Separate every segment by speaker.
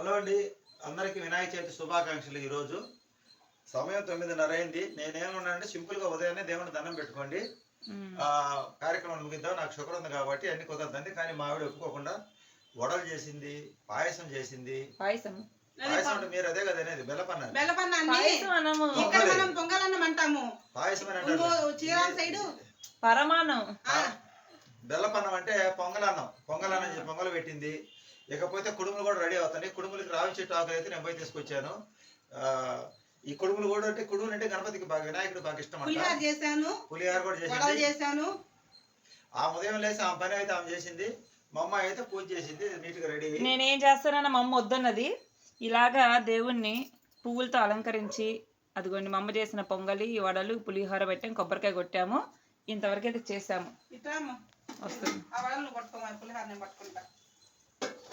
Speaker 1: Hello అండి. అందరికీ వినాయక చవితి శుభాకాంక్షలు ఈరోజు. సమయం తొమ్మిదిన్నర అయింది. నేనేమన్నానంటే సింపుల్గా ఉదయాన్నే దేవుని దండం పెట్టుకోండి. ఆ కార్యక్రమం ముగిద్దాం. నాకు షుగర్ ఉంది కాబట్టి అన్ని కుదరదండి. కానీ మా ఆవిడ ఒప్పుకోకుండా వడలు చేసింది పాయసం చేసింది.
Speaker 2: పాయసం.
Speaker 1: పాయసం అంటే మీరు అదే కదా అనేది బెల్లపన్న
Speaker 3: ఇక్కడ మనం పొంగలన్నం అంటాము
Speaker 1: పాయసం అని
Speaker 3: ఇంకో
Speaker 1: అంటారు
Speaker 3: చీరాల సైడు.
Speaker 2: పరమాణం
Speaker 3: ఆ,
Speaker 1: బెల్లపన్నం అంటే పొంగలన్నం. పొంగలన్నం పొంగలు పెట్టింది. ఇకపోతే కుడుములు కూడా రావి చెట్టు ఆకులు అయితే నేను పోయి తీసుకొచ్చాను. ఆ, ఈ కుడుములు కూడా అంటే కుడుములు అంటే గణపతికి బాగా వినాయకుడు బాగా ఇష్టం
Speaker 3: పులిహార చేశాను.
Speaker 1: పులిహార కూడా
Speaker 3: వడలు
Speaker 1: చేసింది
Speaker 3: చేశాను.
Speaker 1: ఆ ఉదయం లేసి ఆ పని అయితే ఆమె చేసింది. మా అమ్మాయి అయితే పూజ చేసింది నీట్గా రెడీ
Speaker 2: నేనేం చేస్తానన్న మా అమ్మ వద్దన్నది. ఇలాగా దేవుణ్ణి పువ్వులతో అలంకరించి అదిగోండి మా అమ్మ చేసిన పొంగలి వడలు పులిహోర పెట్టాం కొబ్బరికాయ కొట్టాము. ఇంతవరకు అయితే చేసాము
Speaker 3: అమ్మ.
Speaker 2: వస్తుంది.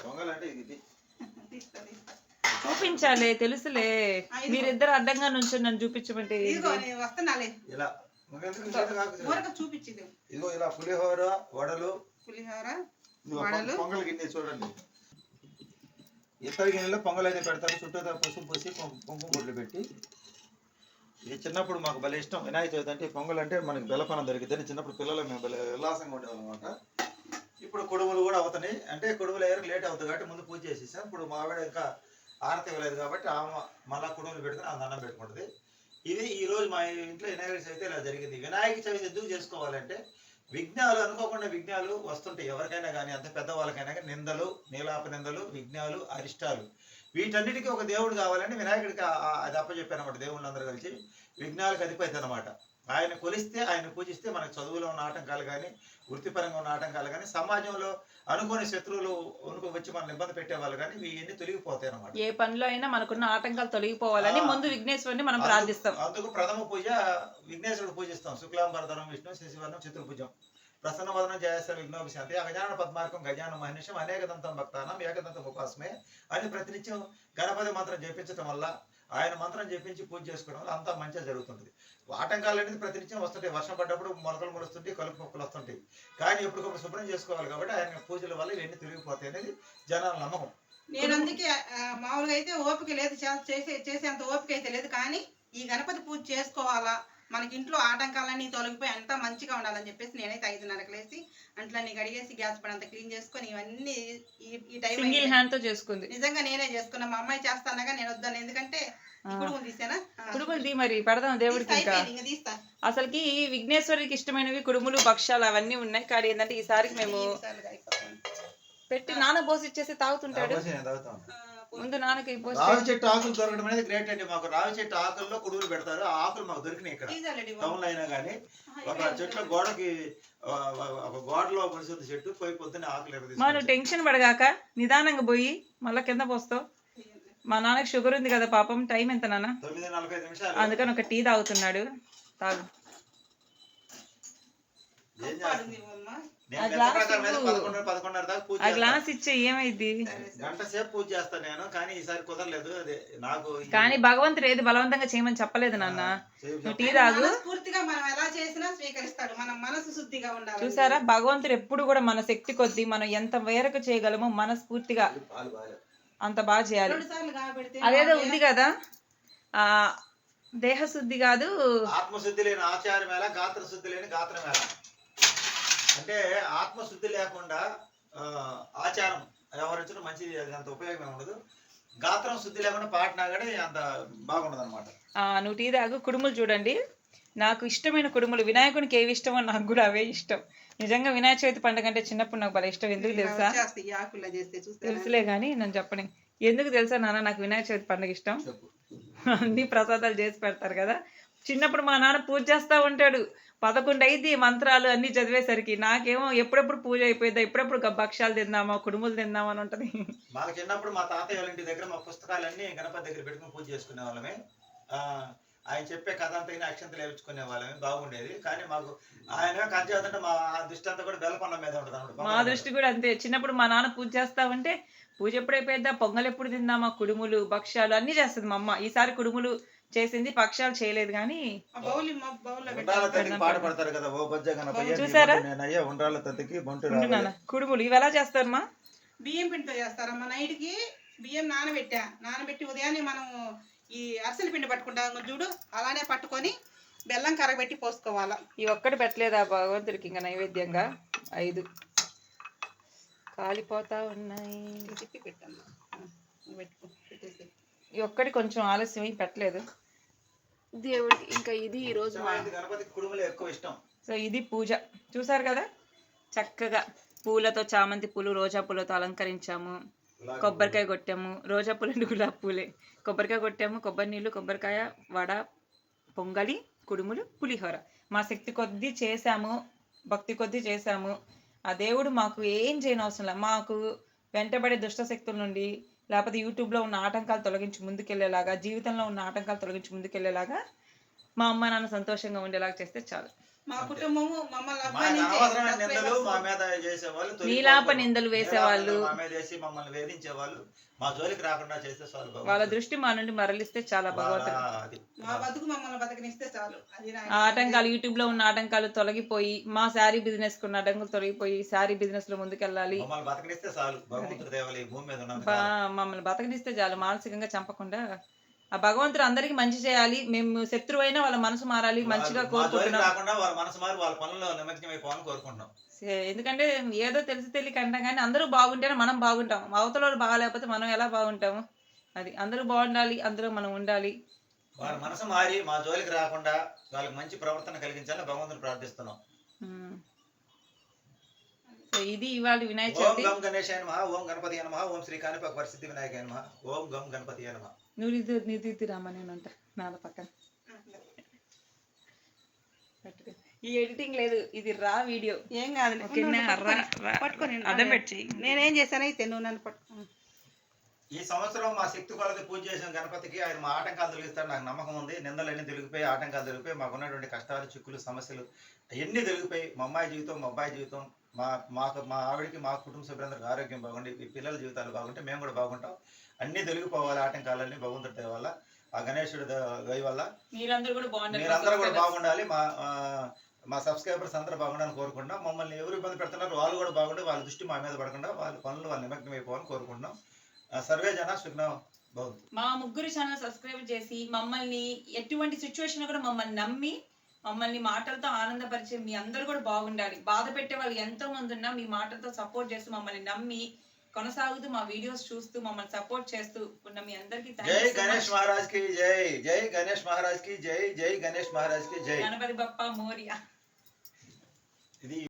Speaker 1: పొంగల్ అంటే ఇది.
Speaker 2: చూపించాలి తెలుసులే. మీరిద్దరు అడ్డంగా నుంచి నన్ను చూపించమంటే
Speaker 3: వస్తున్నాలే
Speaker 1: ఇలా.
Speaker 3: చూపించింది.
Speaker 1: ఇదిగో ఇలా పులిహోర వడలు.
Speaker 3: పులిహోర వడలు.
Speaker 1: పొంగల్ గిన్నె చూడండి. ఇత్తడి గిన్నెలో పొంగల్ అయితే పెడతారు. చుట్టూ పసుపు పోసి కుంకుమ బొట్లు పెట్టి. ఇది చిన్నప్పుడు మాకు భలే ఇష్టం. వినాయక చవితి అంటే పొంగల్ అంటే మనకి బెల్లపనం దొరికింది చిన్నప్పుడు పిల్లలు మేము భలే ఉల్లాసంగా ఉండేవాళ్ళం అనమాట ఇప్పుడు కొడుములు కూడా అవుతున్నాయి. అంటే కొడుములు అయ్యారు లేట్ అవుతుంది కాబట్టి ముందు పూజ చేసేసాం. ఇప్పుడు మావిడ ఇంకా ఆరతి ఇవ్వలేదు కాబట్టి ఆమె మళ్ళా కొడుములు పెట్టుకుని ఆమె దండం పెట్టుకుంటుంది. ఇది ఈ రోజు మా ఇంట్లో వినాయక చవితి ఇలా జరిగింది. వినాయక చవితి ఎందుకు చేసుకోవాలంటే విఘ్నాలు అనుకోకుండా విఘ్నాలు వస్తుంటాయి. ఎవరికైనా కానీ అంత పెద్దవాళ్ళకైనా కానీ నిందలు నీలాప నిందలు విఘ్నాలు అరిష్టాలు వీటన్నిటికీ ఒక దేవుడు కావాలని వినాయకుడికి అది అప్పచెప్పాను అనమాట దేవుళ్ళందరూ కలిసి విఘ్నాలకు అధిపతి అనమాట ఆయన కొలిస్తే ఆయన పూజిస్తే మనకు చదువులో ఉన్న ఆటంకాలు కానీ వృత్తిపరంగా ఉన్న ఆటంకాలు కానీ సమాజంలో అనుకోని శత్రువులు వణుకు వచ్చి మనం ఇబ్బంది పెట్టేవాళ్ళు కానీ ఇవన్నీ తొలగిపోతాయి అనమాట
Speaker 2: ఏ పనిలో అయినా మనకున్న ఆటంకాలు తొలగిపోవాలని. ముందు విఘ్నేశ్వరుని మనం ప్రార్థిస్తాం.
Speaker 1: అందుకు ప్రథమ పూజ విఘ్నేశ్వరుడు పూజిస్తాం. శుక్లాంబరధనం విష్ణు శశివర్ణం చతుర్భుజం. ప్రసన్న వదనం జయస్వ విఘ్నోపశాంతి గజాన పద్మార్కం గజాన మహర్నిషం అనేకదంతం భక్తానం ఏకదంతం ఉపాసమే అని ప్రతినిత్యం గణపతి మంత్రం జపించడం వల్ల ఆయన మంత్రం జపించి పూజ చేసుకోవడం వల్ల అంతా మంచిగా జరుగుతుంది. ఆటంకాలు అనేది ప్రతినిత్యం వస్తుంటాయి. వర్షం పడ్డప్పుడు మొలకలు మొలుస్తుంటాయి కలుపు మొక్కలు వస్తుంటాయి. కానీ ఎప్పటికప్పుడు శుభ్రం చేసుకోవాలి కాబట్టి ఆయన పూజల వల్ల ఇవన్నీ తిరిగిపోతాయి అనేది జనాల నమ్మకం.
Speaker 3: నేను అందుకే మామూలుగా అయితే ఓపిక లేదు చే- చేసే చేసేంత ఓపిక అయితే లేదు. కానీ ఈ గణపతి పూజ చేసుకోవాలా? మనకి ఇంట్లో ఆటంకాలన్నీ తొలగిపోయి అంతా మంచిగా ఉండాలని చెప్పేసి నేనైతే ఐదున్నరకు లేసి అంట్లన్నీ కడిగేసి గ్యాస్ పడి అంతా క్లీన్ చేసుకొని ఇవన్నీ ఈ టైం
Speaker 2: సింగిల్. హ్యాండ్తో చేసుకుంది.
Speaker 3: నిజంగా నేనే చేసుకున్నా. మా అమ్మాయి చేస్తానగా నేను వద్దాను ఎందుకంటే.
Speaker 2: కుడుములు తీ మరి పెడదాం దేవుడికి ఇంకా. అసలుకి విఘ్నేశ్వరికి ఇష్టమైనవి కుడుములు భక్ష్యాలు అవన్నీ ఉన్నాయి. కానీ ఏంటంటే ఈసారికి మేము. పెట్టి నాన్న పోసి ఇచ్చేసి తాగుతుంటాడు ముందు నాన్నకి
Speaker 1: రావి చెట్టు ఆకులు దొరకడం అనేది గ్రేట్ అండి. మాకు రావి చెట్టు ఆకుల్లో కుడువులు పెడతారు. ఆ ఆకులు మాకు దొరికినాయి ఇక్కడ. టౌన్లో అయినా కానీ ఒక. చెట్ల గోడకి ఒక గోడలో పరిశుద్ధ చెట్టు పోయి పొద్దున్న ఆకులు
Speaker 2: మా నువ్వు
Speaker 1: ఎరదీసుకొచ్చి.
Speaker 2: టెన్షన్ పడగాక నిదానంగా పోయి మళ్ళా కింద పోస్తావు. మా నాన్నకి షుగర్ ఉంది కదా పాపం. టైం ఎంత నాన్న?
Speaker 1: తొమ్మిది నలభై ఐదు నిమిషాలు.
Speaker 2: అందుకని ఒక టీ తాగుతున్నాడు. తాగు.
Speaker 1: చేస్తాం?
Speaker 2: ఆ గ్లాస్ ఇచ్చే ఏమైంది.
Speaker 1: గంట సేపు పూజ చేస్తాను నేను కానీ ఈసారి కుదరలేదు. అదే నాకు
Speaker 2: కానీ భగవంతుడు ఏది బలవంతంగా చేయమని చెప్పలేదు నాన్న. టీ. తాగు.
Speaker 3: మనస్ఫూర్తిగా మనం ఎలా చేసినా స్వీకరిస్తాడు. మన మనసు శుద్ధిగా ఉండాలి
Speaker 2: చూసారా? భగవంతుడు ఎప్పుడు కూడా మన శక్తి కొద్దీ మనం ఎంత వేరకు చేయగలమో మనస్ఫూర్తిగా. అంత బాగా చేయాలి.
Speaker 3: రెండు సార్లు కాబెడితే
Speaker 2: అదేదో ఉంది కదా? ఆ దేహ శుద్ధి కాదు
Speaker 1: ఆత్మశుద్ధి లేని ఆచారం ఎలా? గాత్ర శుద్ధి లేని గాత్రం ఎలా? అంటే ఆత్మశుద్ధి లేకుండా ఆ, ఆచారం వ్యవహరించడం మంచిది అంత ఉపయోగం ఉండదు. గాత్రం శుద్ధి లేకుండా పాడినా కానీ అంత బాగుండదు అనమాట
Speaker 2: ఆ నువ్వు టీ తాగు కుడుములు చూడండి. నాకు ఇష్టమైన కుడుములు వినాయకునికి ఏవి ఇష్టమో నాకు కూడా అవే ఇష్టం. నిజంగా వినాయక చవితి పండుగ అంటే చిన్నప్పుడు నాకు భలే ఇష్టం. ఎందుకు తెలుసా? తెలుసులే కానీ నన్ను చెప్పని. ఎందుకు తెలుసా నాన్న నాకు వినాయక చవితి పండుగ ఇష్టం? అన్ని ప్రసాదాలు చేసి పెడతారు కదా. చిన్నప్పుడు మా నాన్న పూజ చేస్తూ ఉంటాడు. పదకొండు అయింది మంత్రాలు అన్ని చదివేసరికి నాకేమో ఎప్పుడెప్పుడు పూజ అయిపోయిందా ఎప్పుడెప్పుడు భక్ష్యాలు తిందామా కుడుములు తిందామా అని ఉంటది.
Speaker 1: మాకు చిన్నప్పుడు మా తాతయ్య వాళ్ళ ఇంటి దగ్గర మా పుస్తకాలన్నీ గణపతి దగ్గర పెట్టుకుని పూజ చేసుకునే వాళ్ళమే. ఆయన చెప్పే కథ అంతా అక్షంతలు వేయించుకునే వాళ్ళమే బాగుండేది. కానీ మాకు ఆయన కథ చదువుతుంటే మా దృష్టి అంతా కూడా బెల్లపన్నం మీద ఉంటుంది.
Speaker 2: మా దృష్టి కూడా అంతే. చిన్నప్పుడు మా నాన్న పూజ చేస్తా ఉంటే పూజ ఎప్పుడు అయిపోయిద్దా పొంగల్ ఎప్పుడు తిందామా కుడుములు భక్ష్యాలు అన్ని చేస్తుంది మా అమ్మ. ఈసారి కుడుములు చేసింది పక్షాలు చేయలేదు కానీ
Speaker 3: ఆ బౌల్ మా బౌల్లో
Speaker 1: ఉండ్రాల
Speaker 3: పెట్టాలి
Speaker 1: తల్లికి పాట పడతారు కదా ఓ బజ్జ గణపయ్య నీ
Speaker 2: చూసారా?
Speaker 1: ఉండ్రాల
Speaker 2: కుడుములు ఇవి ఎలా చేస్తారు మా?
Speaker 3: బియ్యం పిండితో చేస్తారమ్మా నైట్కి బియ్యం నానబెట్టా. నానబెట్టి ఉదయాన్నే మనం ఈ అరిసెల పిండి పట్టుకుంటాం చూడు అలానే పట్టుకొని బెల్లం కరగబెట్టి పోసుకోవాలా.
Speaker 2: ఈ ఒక్కటి పెట్టలేదా భగవంతుడికి ఇంకా నైవేద్యంగా? ఐదు. కాలిపోతా ఉన్నాయి.
Speaker 3: తిప్పి పెట్టాను పెట్టుకో పెట్టేసి
Speaker 2: ఈ ఒక్కటి కొంచెం ఆలస్యం అయి పెట్టలేదు.
Speaker 4: దేవుడికి ఇంకా ఇది ఈ
Speaker 1: ఎక్కువ ఇష్టం.
Speaker 2: సో ఇది పూజ. చూసారు కదా? చక్కగా పూలతో చామంతి పూలు రోజా పూలతో అలంకరించాము. కొబ్బరికాయ కొట్టాము. రోజా పూలు గులాబీ పూలే. కొబ్బరికాయ కొట్టాము కొబ్బరి నీళ్ళు కొబ్బరికాయ వడ పొంగలి కుడుములు పులిహోర. మా శక్తి కొద్దీ చేశాము భక్తి కొద్దీ చేశాము. ఆ దేవుడు మాకు ఏం చేయని అవసరం లేదు మాకు వెంటబడే దుష్ట శక్తుల నుండి లేకపోతే యూట్యూబ్లో ఉన్న ఆటంకాలు తొలగించి ముందుకెళ్ళేలాగా జీవితంలో ఉన్న ఆటంకాలు తొలగించి ముందుకెళ్ళేలాగా మా అమ్మ నాన్న సంతోషంగా ఉండేలాగా చేస్తే చాలు.
Speaker 3: మా కుటుంబము మమ్మల్ని
Speaker 1: నిందలు మా మీద చేసేవాళ్ళు తొలగిపోతారు.
Speaker 2: నీలాప నిందలు వేసేవాళ్ళు.
Speaker 1: నీలాప నిందలు మా మీద వేసి మమ్మల్ని వేధించేవాళ్ళు మా జోలికి రాకుండా చేస్తే చాలు.
Speaker 2: వాళ్ళ దృష్టి మా నుండి మరలిస్తే చాలా భగవంతుడు
Speaker 1: అది.
Speaker 3: మా బతుకు మమ్మల్ని బతకనిస్తే చాలు
Speaker 2: ఆటంకాలు యూట్యూబ్లో ఉన్న ఆటంకాలు తొలగిపోయి మా శారీ బిజినెస్ ఉన్న ఆటంకాలు తొలగిపోయి శారీ బిజినెస్లో ముందుకెళ్ళాలి
Speaker 1: మమ్మల్ని బతకనిస్తే చాలు భగవంతుడి దేవాలి భూమి మీద.
Speaker 2: మమ్మల్ని బతకనిస్తే చాలు మానసికంగా చంపకుండా ఆ భగవంతుడు అందరికి మంచి చేయాలి. మేము శత్రువైనా వాళ్ళ మనసు మారాలి మంచిగా కోరుకుంటున్నాం.
Speaker 1: రాకుండా వాళ్ళ మనసు మారి వాళ్ళ పనుల్లో నిమగ్నం అయిపోవాలని కోరుకుంటున్నాం.
Speaker 2: సే- ఎందుకంటే ఏదో తెలిసి తెలియక అంటాం కానీ అందరూ బాగుంటేనే మనం బాగుంటాం. అవతల బాగాలేకపోతే మనం ఎలా బాగుంటాము? అది అందరూ బాగుండాలి అందరూ మనం ఉండాలి.
Speaker 1: వాళ్ళ మనసు మారి మా జోలికి రాకుండా వాళ్ళకి మంచి ప్రవర్తన కలిగించాలని భగవంతుని ప్రార్థిస్తున్నాం.
Speaker 2: ఇది ఇవాళ వినాయక
Speaker 1: ఓం
Speaker 2: చవితి
Speaker 1: గం గణేశాయ నమః ఓం గణపతి నమః ఓం శ్రీ కాణిపాక వరసిద్ధి వినాయకాయ నమః ఓం గం గణపతి నమః.
Speaker 2: నువ్వు ఇది నిధి రామని అంట నాన్న పక్కన పట్టుకో. ఈ ఎడిటింగ్ లేదు ఇది రా వీడియో
Speaker 3: ఏం కాదు
Speaker 2: ఓకేనా రా రా
Speaker 3: పట్టుకొని
Speaker 2: అదం పెట్టి
Speaker 3: నేనేం చేశానైతే నువ్వు నన్ను పట్టుకో
Speaker 1: ఈ సంవత్సరం మా శక్తి కొలది పూజ చేసిన గణపతికి ఆయన మా ఆటంకాలు తొలగిస్తాడు నాకు నమ్మకం ఉంది. నిందలన్నీ తొలగిపోయి ఆటంకాలు తొలగిపోయి మాకు ఉన్నటువంటి కష్టాలు చిక్కులు సమస్యలు అవన్నీ తొలగిపోయి మా అమ్మాయి జీవితం మా అబ్బాయి జీవితం మా మాకు మా ఆవిడకి మా కుటుంబ సభ్యులందరికీ ఆరోగ్యం బాగుండి ఈ పిల్లల జీవితాలు బాగుంటే మేము కూడా బాగుంటాం. అన్నీ తొలగిపోవాలి ఆటంకాలన్నీ భగవంతుడి దయ వల్ల ఆ గణేశుడి దయ వల్ల.
Speaker 2: మీరందరూ కూడా బాగుండాలి.
Speaker 1: మా మా సబ్స్క్రైబర్స్ అందరూ బాగుండాలని కోరుకుంటున్నాం. మమ్మల్ని ఎవరు ఇబ్బంది పెడుతున్నారు వాళ్ళు కూడా బాగుండి వాళ్ళ దృష్టి మా మీద పడకుండా వాళ్ళ పనులు వాళ్ళు నిమగ్నం అయిపోవాలని కోరుకుంటున్నాం. సర్వే జన సుఖ్నం
Speaker 2: మా ముగ్గురు ఛానల్ సబ్స్క్రైబ్ చేసి మమ్మల్ని ఎటువంటి సిచ్యువేషన్ కూడా మమ్మల్ని నమ్మి మమ్మల్ని మాటలతో ఆనందపరిచే మీ అందరూ కూడా బాగుండాలి. బాధ పెట్టే వాళ్ళు ఎంతో మంది ఉన్నా మీ మాటలతో సపోర్ట్ చేస్తూ మమ్మల్ని నమ్మి కొనసాగుతూ మా వీడియోస్ చూస్తూ మమ్మల్ని సపోర్ట్ చేస్తూ ఉన్న మీ అందరికీ
Speaker 1: జై గణేష్ మహారాజ్కి జై జై గణేష్ మహారాజ్కి జై జై గణేష్ మహారాజ్కి జై.
Speaker 2: గణపతి బప్ప మోరియా.
Speaker 1: ఇది